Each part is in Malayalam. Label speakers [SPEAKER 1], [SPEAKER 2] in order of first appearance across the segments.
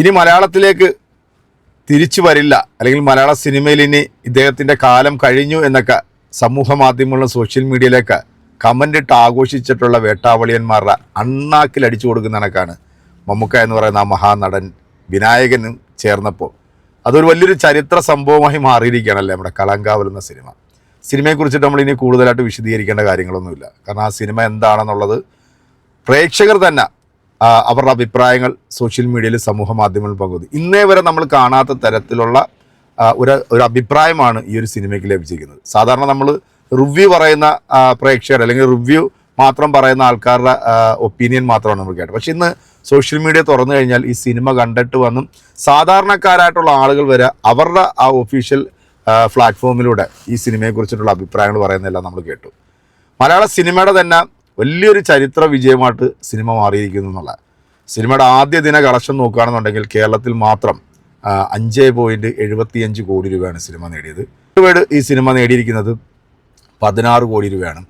[SPEAKER 1] ഇനി മലയാളത്തിലേക്ക് തിരിച്ചു വരില്ല. അല്ലെങ്കിൽ മലയാള സിനിമയിൽ ഇനി ഇദ്ദേഹത്തിന്റെ കാലം കഴിഞ്ഞു എന്നൊക്കെ സമൂഹ മാധ്യമങ്ങളിലും സോഷ്യൽ മീഡിയയിലൊക്കെ കമന്റ് ഇട്ട് ആഘോഷിച്ചിട്ടുള്ള വേട്ടാവളിയന്മാരുടെ അണ്ണാക്കിൽ അടിച്ചു കൊടുക്കുന്ന കണക്കാണ് മമ്മൂക്ക എന്ന് പറയുന്ന ആ മഹാനടൻ വിനായകനും ചേർന്നപ്പോൾ. അതൊരു വലിയൊരു ചരിത്ര സംഭവമായി മാറിയിരിക്കുകയാണല്ലേ നമ്മുടെ കളങ്കാവൽ എന്ന സിനിമ. സിനിമയെക്കുറിച്ചിട്ട് ഇനി കൂടുതലായിട്ട് വിശദീകരിക്കേണ്ട കാര്യങ്ങളൊന്നുമില്ല. കാരണം ആ സിനിമ എന്താണെന്നുള്ളത് പ്രേക്ഷകർ തന്നെ അവരുടെ അഭിപ്രായങ്ങൾ സോഷ്യൽ മീഡിയയിൽ സമൂഹ മാധ്യമങ്ങൾ പങ്കുവന്നു ഇന്നേ വരെ നമ്മൾ കാണാത്ത തരത്തിലുള്ള ഒരു ഒരു അഭിപ്രായമാണ് ഈ ഒരു സിനിമയ്ക്ക് ലഭിച്ചിരിക്കുന്നത്. സാധാരണ നമ്മൾ റിവ്യൂ പറയുന്ന പ്രേക്ഷകർ അല്ലെങ്കിൽ റിവ്യൂ മാത്രം പറയുന്ന ആൾക്കാരുടെ ഒപ്പീനിയൻ മാത്രമാണ് നമ്മൾ കേട്ടത്. പക്ഷേ ഇന്ന് സോഷ്യൽ മീഡിയ തുറന്നു കഴിഞ്ഞാൽ ഈ സിനിമ കണ്ടിട്ട് വന്നും സാധാരണക്കാരായിട്ടുള്ള ആളുകൾ വരെ അവരുടെ ആ ഒഫീഷ്യൽ പ്ലാറ്റ്ഫോമിലൂടെ ഈ സിനിമയെക്കുറിച്ചിട്ടുള്ള അഭിപ്രായങ്ങൾ പറയുന്നതെല്ലാം നമ്മൾ കേട്ടു. മലയാള സിനിമയുടെ തന്നെ വലിയൊരു ചരിത്ര വിജയമായിട്ട് സിനിമ മാറിയിരിക്കുന്നു എന്നുള്ള. സിനിമയുടെ ആദ്യ ദിന കളക്ഷൻ നോക്കുകയാണെന്നുണ്ടെങ്കിൽ കേരളത്തിൽ മാത്രം അഞ്ച് പോയിന്റ് എഴുപത്തിയഞ്ച് കോടി രൂപയാണ് സിനിമ നേടിയത്. ഒരുപാട് ഈ സിനിമ നേടിയിരിക്കുന്നത് പതിനാറ് കോടി രൂപയാണ്.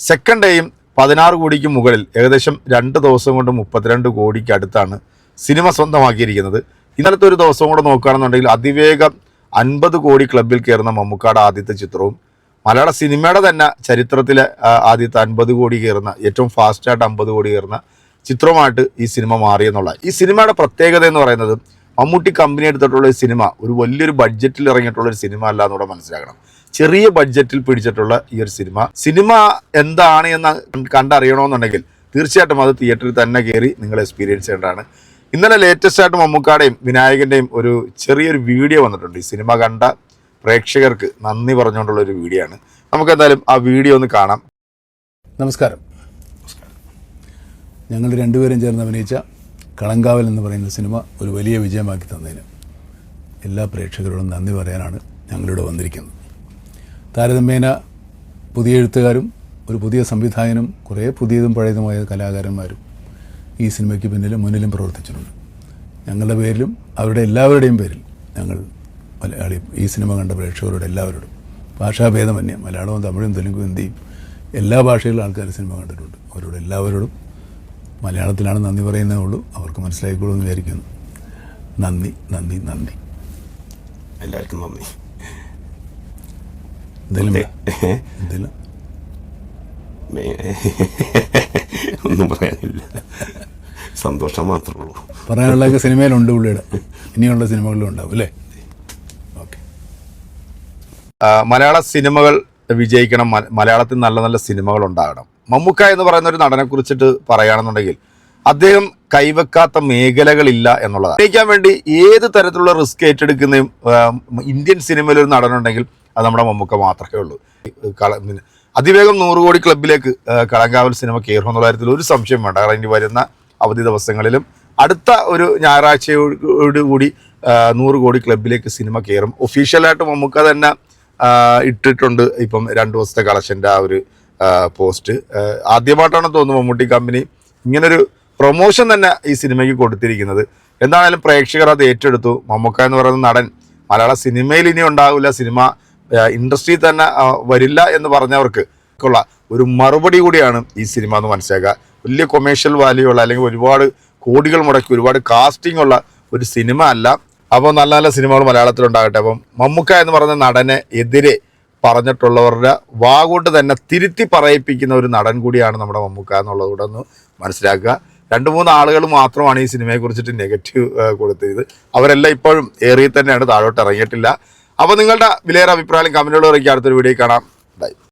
[SPEAKER 1] സെക്കൻഡ് ഡേയും പതിനാറ് കോടിക്ക് മുകളിൽ ഏകദേശം രണ്ട് ദിവസം കൊണ്ട് മുപ്പത്തിരണ്ട് കോടിക്ക് അടുത്താണ് സിനിമ സ്വന്തമാക്കിയിരിക്കുന്നത്. ഇന്നലത്തെ ഒരു ദിവസം കൂടെ നോക്കുകയാണെന്നുണ്ടെങ്കിൽ അതിവേഗം അൻപത് കോടി ക്ലബിൽ കയറുന്ന മമ്മൂക്കാട് ആദ്യത്തെ ചിത്രവും മലയാള സിനിമയുടെ തന്നെ ചരിത്രത്തിലെ ആദ്യത്തെ അൻപത് കോടി കയറുന്ന ഏറ്റവും ഫാസ്റ്റായിട്ട് അമ്പത് കോടി കയറുന്ന ചിത്രമായിട്ട് ഈ സിനിമ മാറിയെന്നുള്ള ഈ സിനിമയുടെ പ്രത്യേകത എന്ന് പറയുന്നത് മമ്മൂട്ടി കമ്പനി എടുത്തിട്ടുള്ള ഒരു സിനിമ ഒരു വലിയൊരു ബഡ്ജറ്റിൽ ഇറങ്ങിയിട്ടുള്ള ഒരു സിനിമ അല്ല എന്നൂടെ മനസ്സിലാക്കണം. ചെറിയ ബഡ്ജറ്റിൽ പിടിച്ചിട്ടുള്ള ഈ ഒരു സിനിമ. സിനിമ എന്താണ് എന്ന് കണ്ടറിയണമെന്നുണ്ടെങ്കിൽ തീർച്ചയായിട്ടും അത് തിയേറ്ററിൽ തന്നെ കയറി നിങ്ങൾ എക്സ്പീരിയൻസ് ചെയ്യേണ്ടതാണ്. ഇന്നലെ ലേറ്റസ്റ്റ് ആയിട്ട് മമ്മൂക്കാടെയും വിനായകന്റെയും ഒരു ചെറിയൊരു വീഡിയോ വന്നിട്ടുണ്ട്. ഈ സിനിമ കണ്ട പ്രേക്ഷകർക്ക് നന്ദി പറഞ്ഞുകൊണ്ടുള്ള ഒരു വീഡിയോ ആണ്. നമുക്ക് എന്തായാലും ആ വീഡിയോ ഒന്ന് കാണാം.
[SPEAKER 2] നമസ്കാരം. ഞങ്ങൾ രണ്ടുപേരും ചേർന്ന് അഭിനയിച്ച കളങ്കാവൽ എന്ന് പറയുന്ന സിനിമ ഒരു വലിയ വിജയമാക്കി തന്നതിന് എല്ലാ പ്രേക്ഷകരോടും നന്ദി പറയാനാണ് ഞങ്ങളിവിടെ വന്നിരിക്കുന്നത്. താരതമ്യേന പുതിയ എഴുത്തുകാരും ഒരു പുതിയ സംവിധായകനും കുറേ പുതിയതും പഴയതുമായ കലാകാരന്മാരും ഈ സിനിമയ്ക്ക് പിന്നിലും മുന്നിലും പ്രവർത്തിച്ചിട്ടുണ്ട്. ഞങ്ങളുടെ പേരിലും അവരുടെ എല്ലാവരുടെയും പേരിൽ ഞങ്ങൾ മലയാളി ഈ സിനിമ കണ്ട പ്രേക്ഷകരോട് എല്ലാവരോടും. ഭാഷാഭേദമന്യേ മലയാളവും തമിഴും തെലുങ്കും ഹിന്ദിയും എല്ലാ ഭാഷയിലും ആൾക്കാർ സിനിമ കണ്ടിട്ടുണ്ട്. അവരോട് എല്ലാവരോടും മലയാളത്തിലാണ് നന്ദി പറയുന്നതേ ഉള്ളൂ. അവർക്ക് മനസ്സിലായിക്കോളൂ എന്ന് വിചാരിക്കുന്നു. നന്ദി നന്ദി നന്ദി.
[SPEAKER 3] എല്ലാവർക്കും നന്ദി.
[SPEAKER 2] എന്തെങ്കിലും
[SPEAKER 3] ഒന്നും പറയാനില്ല. സന്തോഷം മാത്രമേ ഉള്ളൂ.
[SPEAKER 2] പറയാനുള്ളതൊക്കെ സിനിമയിലുണ്ട് പുള്ളിയുടെ. ഇനിയുള്ള സിനിമകളിലും ഉണ്ടാവും അല്ലേ?
[SPEAKER 1] മലയാള സിനിമകൾ വിജയിക്കണം മലയാളത്തിൽ നല്ല നല്ല സിനിമകൾ ഉണ്ടാകണം. മമ്മൂക്ക എന്ന് പറയുന്ന ഒരു നടനെ കുറിച്ചിട്ട് പറയുകയാണെന്നുണ്ടെങ്കിൽ അദ്ദേഹം കൈവെക്കാത്ത മേഖലകളില്ല എന്നുള്ളതാണ്. അഭിനയിക്കാൻ വേണ്ടി ഏത് തരത്തിലുള്ള റിസ്ക് ഏറ്റെടുക്കുന്നതും ഇന്ത്യൻ സിനിമയിൽ ഒരു നടനുണ്ടെങ്കിൽ അത് നമ്മുടെ മമ്മൂക്ക മാത്രമേ ഉള്ളൂ. അതിവേഗം നൂറ് കോടി ക്ലബിലേക്ക് കളങ്കാവൽ സിനിമ കയറും എന്നുള്ള കാര്യത്തിൽ ഒരു സംശയം വേണ്ട. കാരണം ഇനി വരുന്ന അവധി ദിവസങ്ങളിലും അടുത്ത ഒരു ഞായറാഴ്ചയോട് കൂടി ആ, നൂറ് കോടി ക്ലബിലേക്ക് സിനിമ കയറും. ഒഫീഷ്യലായിട്ട് മമ്മൂക്ക തന്നെ ഇട്ടിട്ടുണ്ട്. ഇപ്പം രണ്ട് ദിവസത്തെ കളക്ഷന്റെ ആ ഒരു പോസ്റ്റ്. ആദ്യമായിട്ടാണ് തോന്നുന്നു മമ്മൂട്ടി കമ്പനി ഇങ്ങനൊരു പ്രൊമോഷൻ തന്നെ ഈ സിനിമയ്ക്ക് കൊടുത്തിരിക്കുന്നത്. എന്താണേലും പ്രേക്ഷകർ അത് ഏറ്റെടുത്തു. മമ്മൂക്ക എന്ന് പറയുന്ന നടൻ മലയാള സിനിമയിൽ ഇനി ഉണ്ടാവില്ല സിനിമ ഇൻഡസ്ട്രി തന്നെ വരില്ല എന്ന് പറഞ്ഞവർക്ക് ഉള്ള ഒരു മറുപടി കൂടിയാണ് ഈ സിനിമ എന്ന് മനസ്സിലാക്കുക. വലിയ കൊമേഴ്ഷ്യൽ വാല്യൂ ഉള്ള അല്ലെങ്കിൽ ഒരുപാട് കോടികൾ മുടക്കി ഒരുപാട് കാസ്റ്റിംഗ് ഉള്ള ഒരു സിനിമ അല്ല. അപ്പോൾ നല്ല നല്ല സിനിമകൾ മലയാളത്തിലുണ്ടാകട്ടെ. അപ്പം മമ്മൂക്ക എന്ന് പറയുന്ന നടനെ എതിരെ പറഞ്ഞിട്ടുള്ളവരുടെ വാഗോട്ട് തന്നെ തിരുത്തി പറയിപ്പിക്കുന്ന ഒരു നടൻ കൂടിയാണ് നമ്മുടെ മമ്മൂക്ക എന്നുള്ളത് കൂടെ ഒന്ന് മനസ്സിലാക്കുക. രണ്ട് മൂന്ന് ആളുകൾ മാത്രമാണ് ഈ സിനിമയെ കുറിച്ചിട്ട് നെഗറ്റീവ് കൊടുത്തത്. അവരെല്ലാം ഇപ്പോഴും ഏറിയിൽ തന്നെയാണ് താഴോട്ട് ഇറങ്ങിയിട്ടില്ല. അപ്പോൾ നിങ്ങളുടെ വിലയേറെ അഭിപ്രായം കമന്റുകൾ അടുത്തൊരു വീഡിയോ കാണാം. ബൈ.